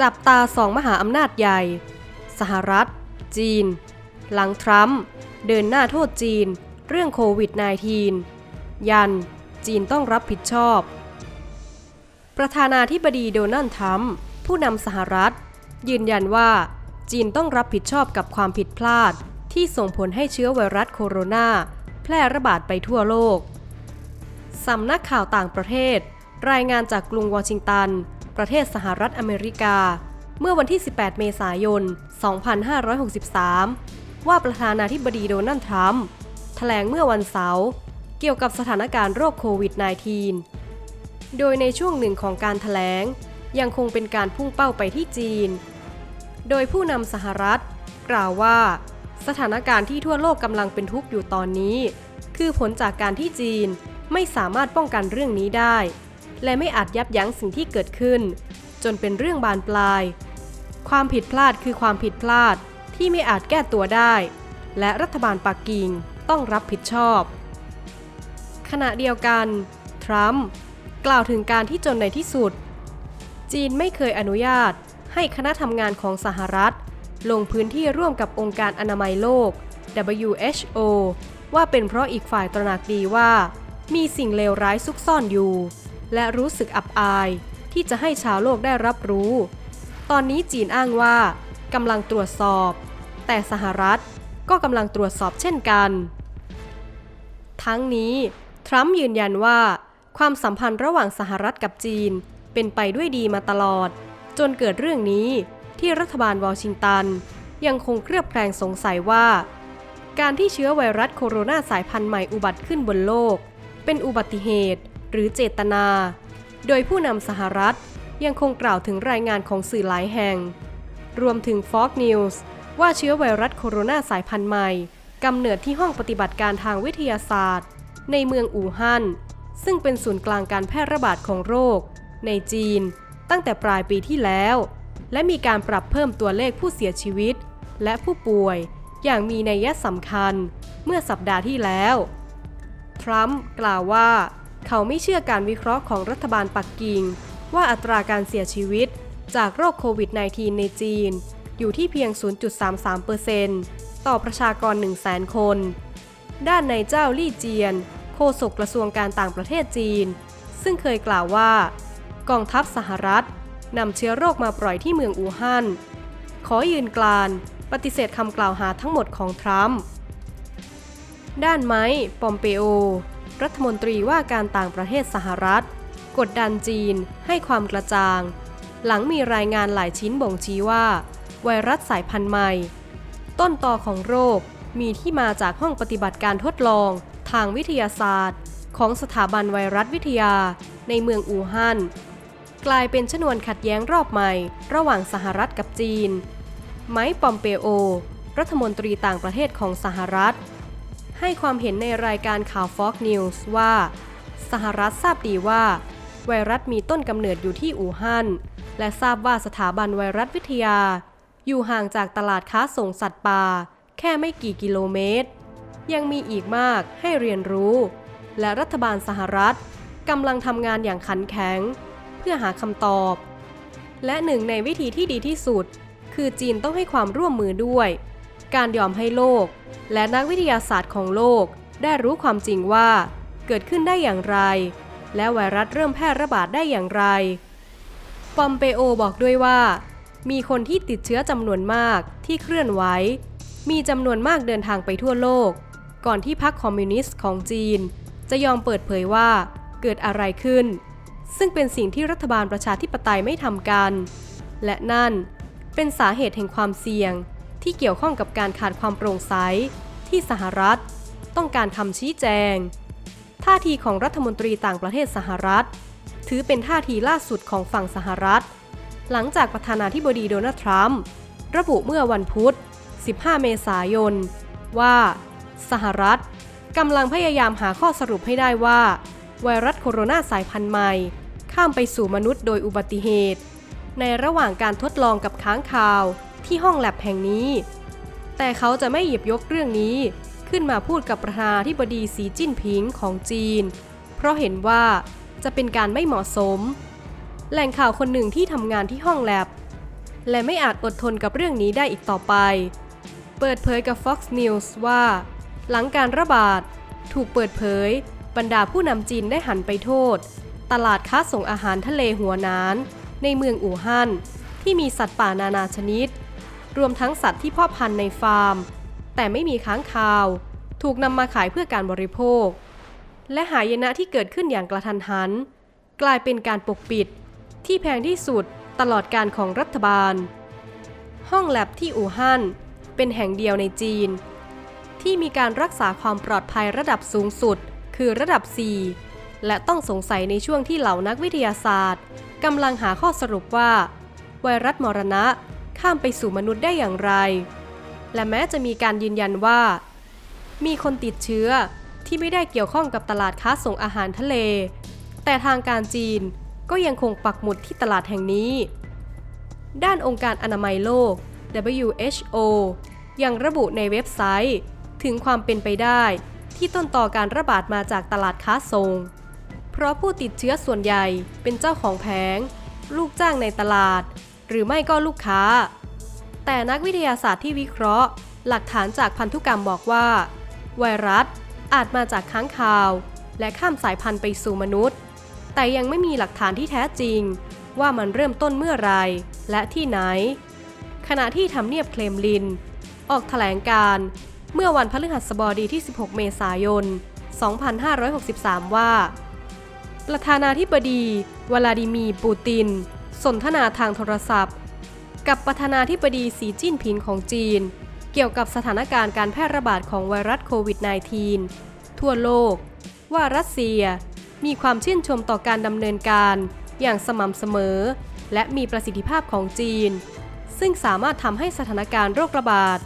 จับตาสองมหาอำนาจใหญ่ สหรัฐ จีน หลังทรัมป์เดินหน้าโทษจีน เรื่องโควิด -19 ยัน จีนต้องรับผิดชอบ ประธานาธิบดีโดนัลด์ทรัมป์ผู้นำสหรัฐ ยืนยันว่าจีนต้องรับผิดชอบกับความผิดพลาด ที่ส่งผลให้เชื้อไวรัสโคโรนาแพร่ระบาดไปทั่วโลก สำนักข่าวต่างประเทศ รายงานจากกรุงวอชิงตัน ประเทศสหรัฐอเมริกา เมื่อวันที่ 18 เมษายน 2563 ว่าประธานาธิบดีโดนัลด์ทรัมป์แถลงเมื่อวันเสาร์เกี่ยวกับสถานการณ์โรคโควิด -19 โดยในช่วงหนึ่งของการถแถลง ยังคงเป็นการพุ่งเป้าไปที่จีน โดยผู้นำสหรัฐ กล่าวว่า สถานการณ์ที่ทั่วโลกกำลังเป็นทุกข์อยู่ตอนนี้ คือผลจากการที่จีนไม่สามารถป้องกันเรื่องนี้ได้ และไม่อาจยับยั้งสิ่งที่เกิดขึ้น จนเป็นเรื่องบานปลาย ความผิดพลาดคือความผิดพลาดที่ไม่อาจแก้ตัวได้ และรัฐบาลปักกิ่งต้องรับผิดชอบ ขณะเดียวกัน ทรัมป์กล่าวถึงการที่จนในที่สุด จีนไม่เคยอนุญาตให้คณะทำงานของสหรัฐ ลงพื้นที่ร่วมกับองค์การอนามัยโลก WHO ว่าเป็นเพราะอีกฝ่ายตระหนักดีว่า มีสิ่งเลวร้ายซุกซ่อนอยู่ และรู้สึกอับอาย ที่จะให้ชาวโลกได้รับรู้ ตอนนี้จีนอ้างว่ากำลังตรวจสอบ แต่สหรัฐก็กำลังตรวจสอบเช่นกัน ทั้งนี้ ทรัมป์ยืนยันว่า ความสัมพันธ์ระหว่างสหรัฐกับจีนเป็นไปด้วยดีมาตลอด จนเกิดเรื่องนี้ที่รัฐบาลวอชิงตัน ยังคงเครือบแคลงสงสัยว่า การที่เชื้อไวรัสโคโรนาสายพันธุ์ใหม่อุบัติขึ้นบนโลก เป็นอุบัติเหตุ หรือเจตนา โดยผู้นำสหรัฐยังคงกล่าวถึงรายงานของสื่อหลายแห่ง รวมถึง Fox News ว่าเชื้อไวรัสโคโรนาสายพันธุ์ใหม่กำเนิดที่ห้องปฏิบัติการทางวิทยาศาสตร์ ในเมืองอู่ฮั่น ซึ่งเป็นศูนย์กลางการแพร่ระบาดของโรค ในจีน ตั้งแต่ปลายปีที่แล้ว และมีการปรับเพิ่มตัวเลขผู้เสียชีวิต และผู้ป่วยอย่างมีนัยสำคัญ เมื่อสัปดาห์ที่แล้ว ทรัมป์กล่าวว่า เขาไม่เชื่อการวิเคราะห์ของรัฐบาลปักกิ่ง ว่าอัตราการเสียชีวิตจากโรคโควิด -19 ในจีน อยู่ที่เพียง 0.33%ต่อประชากร 100,000 คน ด้านในเจ้าลี่เจียน โฆษกกระทรวงการต่างประเทศจีน ซึ่งเคยกล่าวว่า กองทัพสหรัฐนำเชื้อโรคมาปล่อยที่เมืองอู่ฮั่น ขอยืนกลานปฏิเสธคำกล่าวหาทั้งหมดของทรัมป์ ด้านไม้ปอมเปโอ รัฐมนตรีว่าการต่างประเทศสหรัฐ กดดันจีนให้ความกระจ่าง หลังมีรายงานหลายชิ้นบ่งชี้ว่า ไวรัสสายพันธุ์ใหม่ ต้นตอของโรคมีที่มาจากห้องปฏิบัติการทดลอง ทางวิทยาศาสตร์ ของสถาบันไวรัสวิทยา ในเมืองอู่ฮั่นกลายเป็นชนวนขัดแย้งรอบใหม่ ระหว่างสหรัฐกับจีน ไมค์ปอมเปโอ รัฐมนตรีต่างประเทศของสหรัฐ ให้ความเห็นในรายการข่าว Fox News ว่า สหรัฐทราบดีว่า ไวรัสมีต้นกำเนิดอยู่ที่อู่ฮั่น และทราบว่าสถาบันไวรัสวิทยา อยู่ห่างจากตลาดค้าส่งสัตว์ป่า แค่ไม่กี่กิโลเมตร ยังมีอีกมากให้เรียนรู้ และรัฐบาลสหรัฐกำลังทำงานอย่างขันแข็ง เพื่อหาคำตอบ และหนึ่งในวิธีที่ดีที่สุด คือจีนต้องให้ความร่วมมือด้วย การยอมให้โลก และนักวิทยาศาสตร์ของโลก ได้รู้ความจริงว่า เกิดขึ้นได้อย่างไร และไวรัสเริ่มแพร่ระบาดได้อย่างไร ปอมเปโอบอกด้วยว่า มีคนที่ติดเชื้อจำนวนมากที่เคลื่อนไหว มีจำนวนมากเดินทางไปทั่วโลก ก่อนที่พรรคคอมมิวนิสต์ของจีน จะยอมเปิดเผยว่าเกิดอะไรขึ้น ซึ่งเป็นสิ่งที่รัฐบาลประชาธิปไตยไม่ทำกัน และนั่นเป็นสาเหตุแห่งความเสี่ยง ที่เกี่ยวข้องกับการขาดความโปร่งใส ที่สหรัฐ ต้องการคำชี้แจง ท่าทีของรัฐมนตรีต่างประเทศสหรัฐ ถือเป็นท่าทีล่าสุดของฝั่งสหรัฐ หลังจากประธานาธิบดีโดนัลด์ทรัมป์ระบุเมื่อวันพุธ 15 เมษายน ว่า สหรัฐกำลังพยายามหาข้อสรุปให้ได้ว่า ไวรัสโคโรนาสายพันธุ์ใหม่ ข้ามไปสู่มนุษย์โดยอุบัติเหตุ ในระหว่างการทดลองกับค้างคาว ที่ห้องแลบแห่งนี้ แต่เขาจะไม่หยิบยกเรื่องนี้ขึ้นมาพูดกับประธานาธิบดีสีจิ้นผิงของจีน เพราะเห็นว่าจะเป็นการไม่เหมาะสม แหล่งข่าวคนหนึ่งที่ทำงานที่ห้องแลบ และไม่อาจอดทนกับเรื่องนี้ได้อีกต่อไป เปิดเผยกับ Fox News ว่า หลังการระบาด ถูกเปิดเผย บรรดาผู้นำจีนได้หันไปโทษ ตลาดค้าส่งอาหารทะเลหัวนาน ในเมืองอู่ฮั่นที่มีสัตว์ป่านานาชนิด รวมทั้งสัตว์ที่พ่อพันธุ์ในฟาร์ม แต่ไม่มีค้างคาว ถูกนำมาขายเพื่อการบริโภค และหายนะที่เกิดขึ้นอย่างกระทันหัน กลายเป็นการปกปิด ที่แพงที่สุดตลอดการของรัฐบาล ห้องแลบที่อู่ฮั่นเป็นแห่งเดียวในจีน ที่มีการรักษาความปลอดภัยระดับสูงสุด คือระดับ 4 และต้องสงสัยในช่วงที่เหล่านักวิทยาศาสตร์กำลังหาข้อสรุปว่า ไวรัสมรณะ ข้ามไปสู่มนุษย์ได้อย่างไร และแม้จะมีการยืนยันว่า มีคนติดเชื้อที่ไม่ได้เกี่ยวข้องกับตลาดค้าส่งอาหารทะเล แต่ทางการจีนก็ยังคงปักหมุดที่ตลาดแห่งนี้ ด้านองค์การอนามัยโลก WHO ยังระบุในเว็บไซต์ ถึงความเป็นไปได้ที่ต้นต่อการระบาดมาจากตลาดค้าส่ง เพราะผู้ติดเชื้อส่วนใหญ่เป็นเจ้าของแผง ลูกจ้างในตลาด หรือไม่ก็ลูกค้า แต่นักวิทยาศาสตร์ที่วิเคราะห์ หลักฐานจากพันธุกรรมบอกว่า ไวรัสอาจมาจากค้างคาว และข้ามสายพันธุ์ไปสู่มนุษย์ แต่ยังไม่มีหลักฐานที่แท้จริง ว่ามันเริ่มต้นเมื่อไรและที่ไหน ขณะที่ทำเนียบเคลมลิน ออกถแถลงการเมื่อวันพฤหัสบดีที่ 16 เมษายน 2563 ว่า ประธานาธิบดี วลาดิมีร์ปูติน สนทนาทางโทรศัพท์ กับประธานาธิบดีสีจิ้นผิงของจีน เกี่ยวกับสถานการณ์การแพร่ระบาดของไวรัสโควิด -19 ทั่วโลก ว่ารัสเซียมีความชื่นชมต่อการดำเนินการอย่างสม่ำเสมอ และมีประสิทธิภาพของจีน ซึ่งสามารถทำให้สถานการณ์โรคระบาด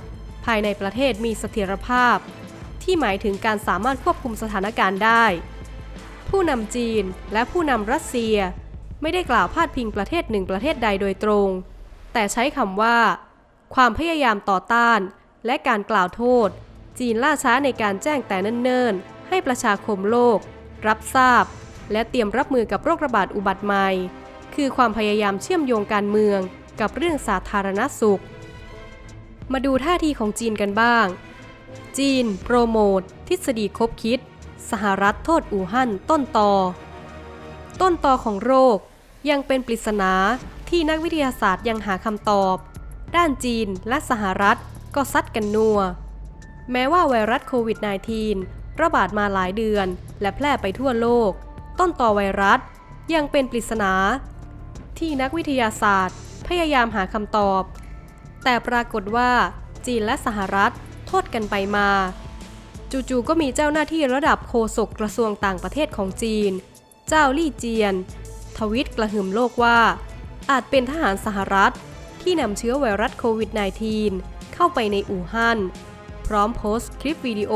ภายในประเทศมีเสถียรภาพ ที่หมายถึงการสามารถควบคุมสถานการณ์ได้ ผู้นำจีนและผู้นำรัสเซีย ไม่ได้กล่าวพาดพิงประเทศหนึ่งประเทศใดโดยตรง แต่ใช้คำว่า ความพยายามต่อต้าน และการกล่าวโทษ จีนล่าช้าในการแจ้งแต่เนิ่นๆ ให้ประชาคมโลก รับทราบ และเตรียมรับมือกับโรคระบาดอุบัติใหม่ คือความพยายามเชื่อมโยงการเมือง กับเรื่องสาธารณสุข มาดูท่าทีของจีนกันบ้าง จีน โปรโมท ทฤษฎีคบคิด สหรัฐโทษอู่ฮั่นต้นตอต้นตอของโรค ยังเป็นปริศนาที่นักวิทยาศาสตร์ยังหาคำตอบ ด้านจีนและสหรัฐก็ซัดกันนัว แม้ว่าไวรัสโควิด -19 ระบาดมาหลายเดือนและแพร่ไปทั่วโลก ต้นต่อไวรัสยังเป็นปริศนา ที่นักวิทยาศาสตร์พยายามหาคำตอบ แต่ปรากฏว่าจีนและสหรัฐโทษกันไปมา จู่ๆก็มีเจ้าหน้าที่ระดับโฆษกกระทรวงต่างประเทศของจีน เจ้าลี่เจียน ทวิตกระหึ่มโลกว่า อาจเป็นทหารสหรัฐ ที่นำเชื้อไวรัสโควิด -19 เข้าไปในอู่ฮั่น พร้อมโพสต์คลิปวิดีโอ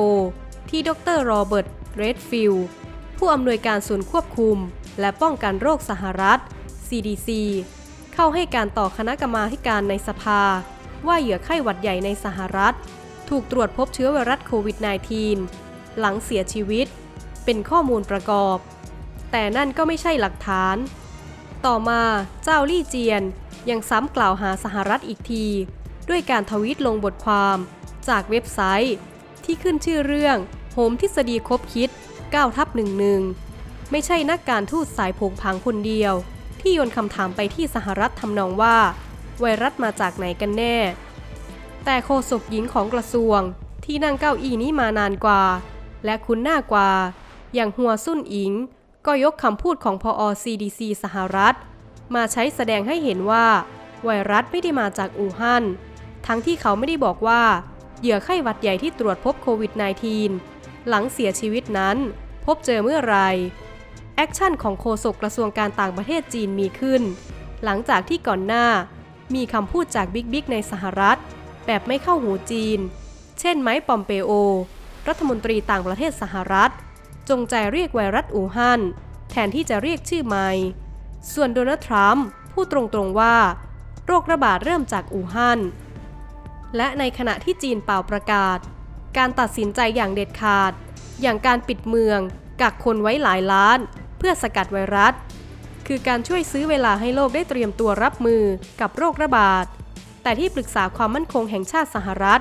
ที่ดรโรเบิร์ต เรดฟิลด์ผู้อำนวยการศูนย์ควบคุม และป้องกันโรคสหรัฐ CDC เข้าให้การต่อคณะกรรมาการในสภา ว่าเหยื่อไข้หวัดใหญ่ในสหรัฐ ถูกตรวจพบเชื้อไวรัสโควิด -19 หลังเสียชีวิต เป็นข้อมูลประกอบ แต่นั่นก็ไม่ใช่หลักฐาน ต่อมาเจ้าลี่เจียนยังซ้ำกล่าวหาสหรัฐอีกที ด้วยการทวีตลงบทความจากเว็บไซต์ ที่ขึ้นชื่อเรื่องโหมทฤษฎีคบคิด9ทับ11 ไม่ใช่นักการทูตสายผงผางคนเดียว ที่โยนคำถามไปที่สหรัฐทำนองว่า ไวรัสมาจากไหนกันแน่ แต่โฆษกหญิงของกระทรวงที่นั่งเก้าอี้นี้มานานกว่า และคุ้นหน้ากว่า อย่างหัวซุ่นอิง ก็ยกคำพูดของพอ CDC สหรัฐ มาใช้แสดงให้เห็นว่า ไวรัสไม่ได้มาจากอู่ฮั่น ทั้งที่เขาไม่ได้บอกว่า เหยื่อไข้หวัดใหญ่ที่ตรวจพบโควิด -19 หลังเสียชีวิตนั้น พบเจอเมื่อไรแอคชั่นของโฆษกกระทรวงการต่างประเทศจีนมีขึ้น หลังจากที่ก่อนหน้า มีคำพูดจากบิ๊กบิ๊กในสหรัฐ แบบไม่เข้าหูจีน เช่นไมค์ปอมเปโอ รัฐมนตรีต่างประเทศสหรัฐ จงใจเรียกไวรัสอู่ฮั่นแทนที่จะเรียกชื่อใหม่ ส่วนโดนัลด์ทรัมป์พูดตรงๆว่า โรคระบาดเริ่มจากอู่ฮั่น และในขณะที่จีนเป่าประกาศ การตัดสินใจอย่างเด็ดขาด อย่างการปิดเมือง กักคนไว้หลายล้าน เพื่อสกัดไวรัส คือการช่วยซื้อเวลาให้โลกได้เตรียมตัวรับมือกับโรคระบาด แต่ที่ปรึกษาความมั่นคงแห่งชาติสหรัฐ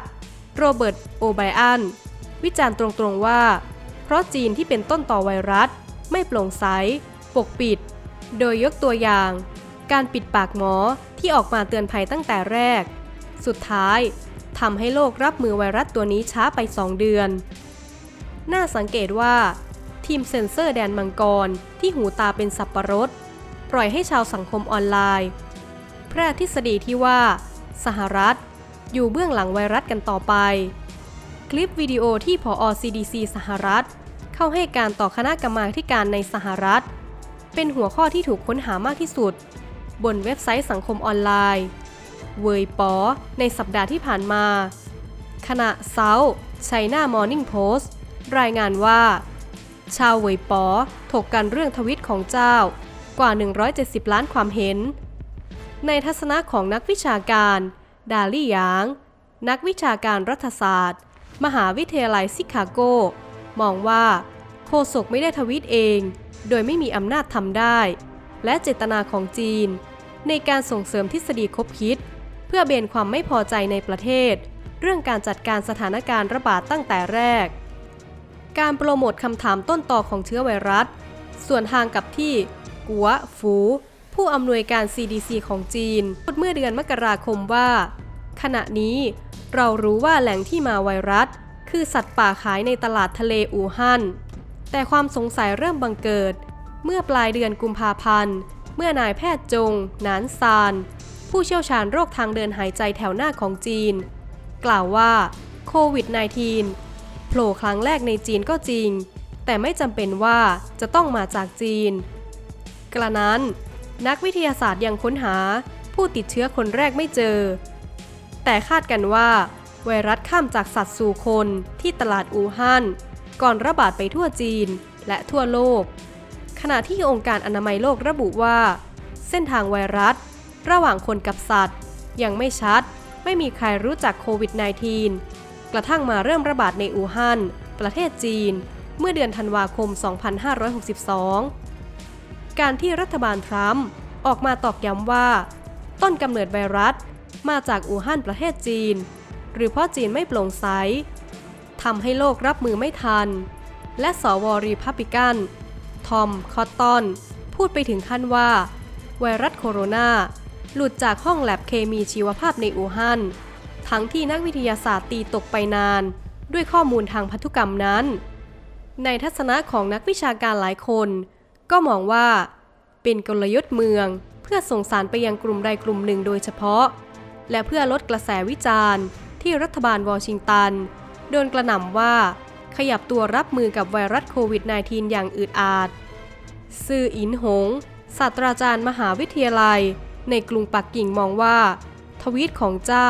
โรเบิร์ต โอไบอัน วิจารณ์ตรงๆว่า เพราะจีนที่เป็นต้นต่อไวรัส ไม่โปร่งใส ปกปิด โดยยกตัวอย่าง การปิดปากหมอที่ออกมาเตือนภัยตั้งแต่แรก สุดท้ายทำให้โลกรับมือไวรัสตัวนี้ช้าไป 2 เดือน น่าสังเกตว่า ทีมเซ็นเซอร์แดนมังกรที่หูตาเป็นสับประรด ปล่อยให้ชาวสังคมออนไลน์ แพร่ทฤษฎีที่ว่า สหรัฐ อยู่เบื้องหลังไวรัสกันต่อไป ลิปวิดีโอที่ผอ CDC สหรัฐ เข้าให้การต่อคณะกรรมาการในสหรัฐ เป็นหัวข้อที่ถูกค้นหามากที่สุด บนเว็บไซต์สังคมออนไลน์เวยปอในสัปดาห์ที่ผ่านมา ขณะเซาไชน่ามอร์นิ่งโพสต์รายงานว่า ชาวเวยปอถกกันเรื่องทวิตของเจ้ากว่า 170 ล้านความเห็น ในทัศนะของนักวิชาการ ดาลี่หยาง นักวิชาการรัฐศาสตร์ มหาวิทยาลัยชิคาโก มองว่าโฆษกไม่ได้ทวิตเอง โดยไม่มีอำนาจทำได้ และเจตนาของจีน ในการส่งเสริมทฤษฎีคบคิด เพื่อเบนความไม่พอใจในประเทศ เรื่องการจัดการสถานการณ์ระบาดตั้งแต่แรก การโปรโมทคำถามต้นต่อของเชื้อไวรัส ส่วนทางกับที่ กัวฟูผู้อำนวยการ CDC ของจีนพูดเมื่อเดือนมกราคมว่า ขณะนี้ เรารู้ว่าแหล่งที่มาไวรัส คือสัตว์ป่าขายในตลาดทะเลอู่ฮั่น แต่ความสงสัยเริ่มบังเกิด เมื่อปลายเดือนกุมภาพันธ์ เมื่อนายแพทย์จง นานซาน ผู้เชี่ยวชาญโรคทางเดินหายใจแถวหน้าของจีน กล่าวว่าโควิด -19 โผล่ครั้งแรกในจีนก็จริง แต่ไม่จำเป็นว่าจะต้องมาจากจีน กระนั้น นักวิทยาศาสตร์ยังค้นหาผู้ติดเชื้อคนแรกไม่เจอ แต่คาดกันว่า ไวรัสข้ามจากสัตว์สู่คนที่ตลาดอู่ฮั่นก่อนระบาดไปทั่วจีนและทั่วโลก ขณะที่องค์การอนามัยโลกระบุว่า เส้นทางไวรัส ระหว่างคนกับสัตว์ ยังไม่ชัด ไม่มีใครรู้จักโควิด -19 กระทั่งมาเริ่มระบาดในอู่ฮั่นประเทศจีน เมื่อเดือนธันวาคม 2562 การที่รัฐบาลทรัมป์ออกมาตอกย้ำว่า ต้นกำเนิดไวรัส มาจากอู่ฮั่นประเทศจีน หรือเพราะจีนไม่โปร่งใสทำให้โลกรับมือไม่ทัน และสวรีพับบิกัน ทอม คอตตอน พูดไปถึงขั้นว่า ไวรัสโคโรนา หลุดจากห้องแลบเคมีชีวภาพในอู่ฮั่น ทั้งที่นักวิทยาศาสตร์ตีตกไปนาน ด้วยข้อมูลทางพันธุกรรมนั้น ในทัศนะของนักวิชาการหลายคน ก็มองว่า เป็นกลยุทธ์เมืองเพื่อส่งสารไปยังกลุ่มใดกลุ่มหนึ่งโดยเฉพาะ และเพื่อลดกระแสวิจารณ์ ที่รัฐบาลวอชิงตัน โดนกระหน่ำว่าขยับตัวรับมือกับไวรัสโควิด -19 อย่างอืดอาดซื่ออินหง ศาสตราจารย์มหาวิทยาลัย ในกรุงปักกิ่งมองว่า ทวีตของเจ้า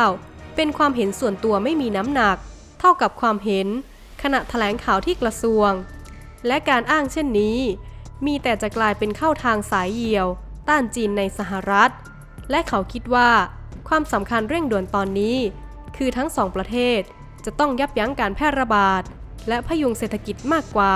เป็นความเห็นส่วนตัวไม่มีน้ำหนัก เท่ากับความเห็น ขณะแถลงข่าวที่กระทรวง และการอ้างเช่นนี้ มีแต่จะกลายเป็นเข้าทางสายเหี่ยว ต้านจีนในสหรัฐ และเขาคิดว่า ความสำคัญเร่งด่วนตอนนี้ คือทั้งสองประเทศจะต้องยับยั้งการแพร่ระบาด และพยุงเศรษฐกิจมากกว่า